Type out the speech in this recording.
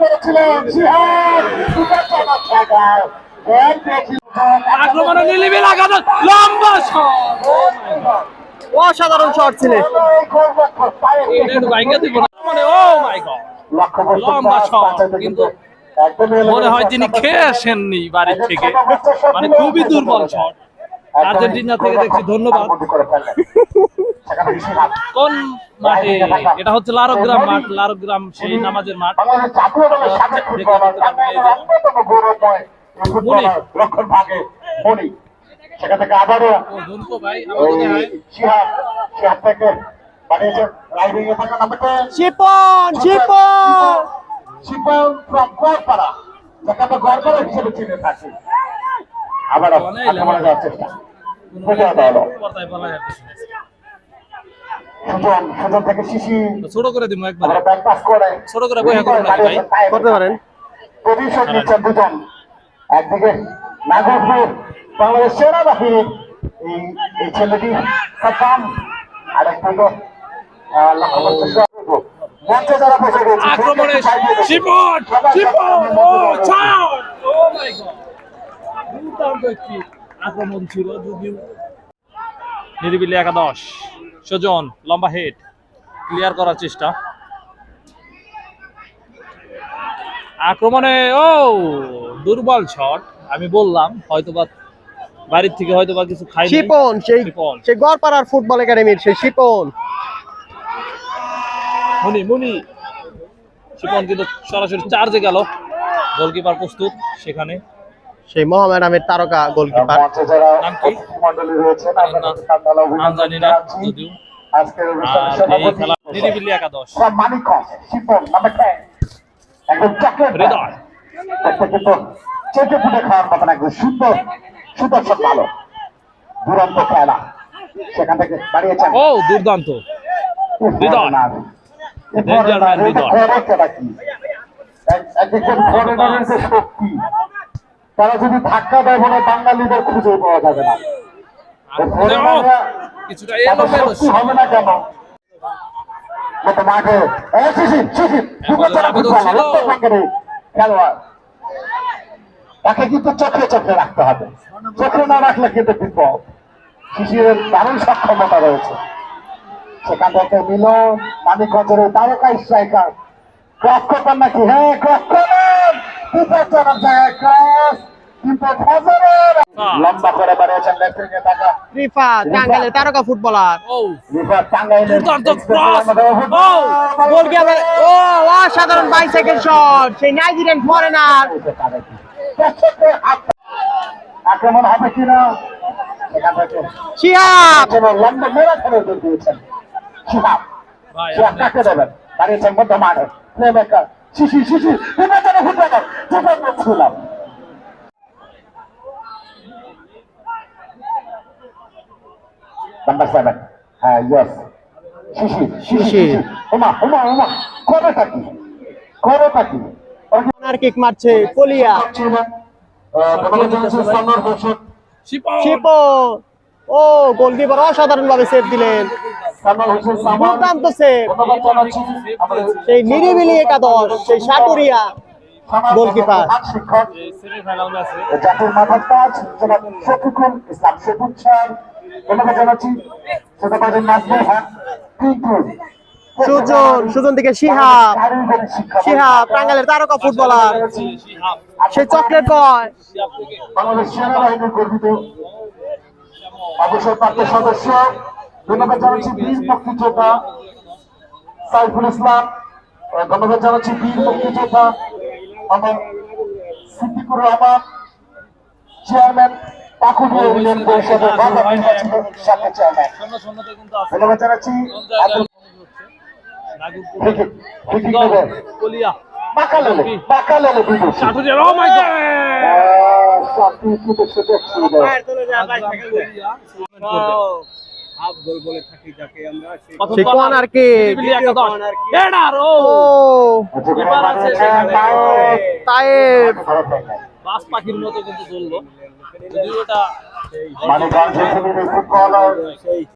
পেরেছিলেন জিহাদ বিপজ্জনক জায়গায় বল আক্রমণে নিলিবি লাগানো লম্বা শট অসাধারণ শট না মানে ও মাই গড। লম্বা পাস শট, কিন্তু মনে হয় তিনি খেয়ে আসেননি বাড়ির থেকে। মানে খুবই দুর্বল শট। আর্জেন্টিনা থেকে দেখছি ধন্যবাদ। কোন মাঠে? এটা হচ্ছে লারগ্রাম মাঠ লারগ্রাম সেই নামাজের মাঠ। সেখান থেকে আবারও শিহাব শিহাব থেকে বানিয়েছে রাইডিং এ থাকা নাম্বারটা শিপন শিপন। শিপন! ফ্রম গোয়ালপাড়া যাকে আমরা গোয়ালপাড়া হিসেবে চিনে থাকি। আবার আক্রমণে যাওয়ার চেষ্টা। প্রতিহত হলো পর্দায় বলা যাচ্ছে না। সুজন সুজন থেকে শিশি। তো ছোট করে দিব একবার। আমরা ব্যাক পাস করে। ছোট করে বইয়া করুন নাকি ভাই? করতে পারেন পজিশন নিচ্ছেন দুজন। একদিকে নাগরপুর বাংলাদেশ সেনাবাহিনীর এই এই ছেলেটি সাফান আরেকদিকে আহ, লক্ষ্য করছে সোহাগ। মঞ্চে যারা বসে রয়েছে, আক্রমণে প্রত্যেককে সাইড দিয়ে শিপন শিপন ও মঞ্চে ও মাই গড। দুর্দান্ত একটি আক্রমণ ছিল যদিও। নিরিবিলি একাদশ। সজন লম্বা হেড ক্লিয়ার করার চেষ্টা। আক্রমণে ও দুর্বল শট আমি বললাম হয়তোবা বাড়ির থেকে হয়তোবা কিছু খাই শিপন সেই সেই গড়পাড়ার ফুটবল একাডেমির সেই শিপন। মুনি মুনি। শিপন কিন্তু সরাসরি চার্জে গেল। গোলকিপার প্রস্তুত সেখানে। সেই মোহামেডামের তারকা গোলকিপার। মঞ্চে যারা নাম কি? মন্ডলী রয়েছেন আপনাদের নাম- কান্দালা নাম অভিনন্দন জানি না জানাচ্ছি। যদিও। আজকের অনুষ্ঠানের আর এই সভাপতি খেলা নিরিবিলি একাদশ। from মানিকগঞ্জ, শিপন, number 10 একদম চকলেট হৃদয়। একটা কিন্তু চেটে পুটে খাওয়ার মতন একদম সুন্দর সুদর্শন ভালো দুরন্ত খেলা। সেখান থেকে বাড়িয়েছেন। ও দুর্দান্ত। হৃদয়। একজন ফরেনারের শক্তি। তারা যদি ধাক্কা দেয় মনে বাঙালিদের খুঁজে পাওয়া যাবে না। হবে কেন? মাঠে। খেলোয়াড়। তাকে কিন্তু চোখে চোখে রাখতে হবে। চোখে না রাখলে কিন্তু বিপদ। শিশিরের দারুণ সক্ষমতা রয়েছে। সেখান থেকে মিলন মানিকগঞ্জের তারকা স্ট্রাইকার। ক্রস করবেন নাকি? হ্যাঁ করবেন বিপজ্জনক জায়গায় ক্রস কিন্তু ফজরের লম্বা করে বাড়িয়েছেন লেফট উইংয়ে থাকা রিফা টাঙ্গাইলের তারকা ফুটবলার। ও। রিফার টাঙ্গাইলের দুর্দান্ত cross! ও গোলকিপার ও অসাধারণ বাইসাইকেল শট সেই নাইজেরিয়ান ফরেনার। আক্রমণ হবে কিনা শিহাব। যেন লন্ডন ম্যারাথনের দিয়েছেন। শিহাব। শিহাব কাকে দেবেন? দাঁড়িয়েছেন মধ্য মাঠে শিশি শিশি ছিলাম নাম্বার সেভেন হ্যাঁ ইয়েস শিশি শিশি শিশির। উমা উমা উমা কবেটা কি? কবেটা কি? কর্নার কিক মারছে কলিয়া। শিপন শিপন ও গোলকিপার অসাধারণ ভাবে সেভ দিলেন। দুর্দান্ত সেভ সেই নিরিবিলি একাদশ সেই সাটুরিয়া গোলকিপার। শিক্ষক। সেমিফাইনাল ম্যাচে জাতির মাথার তাজ জনাব শফিকুল ইসলাম সবুজ স্যার ধন্যবাদ জানাচ্ছি ছোটবাজার নাজমুল হক সুজন সুজন থেকে শিহাব শিহাব টাঙ্গাইলের তারকা ফুটবলার। সেই চকলেট বয় বাংলাদেশ সেনাবাহিনীর গর্বিত অবসরপ্রাপ্ত সদস্য ধন্যবাদ জানাচ্ছি বীর মুক্তিযোদ্ধা সাইফুল ইসলাম ধন্যবাদ জানাচ্ছি বীর মুক্তিযোদ্ধা আমার সিদ্দিকুর রহমান চেয়ারম্যান ধন্যবাদ জানাচ্ছি। কোন কি মাই গড সাথী কিন্তু সুযোগ ছিল সেই কর্নার কিক হেডার ও! ও এবার আছে সেখানে। তায়েব বাস পাখির মতো কিন্তু চলল যদিও এটা মানে গান ফুটবলার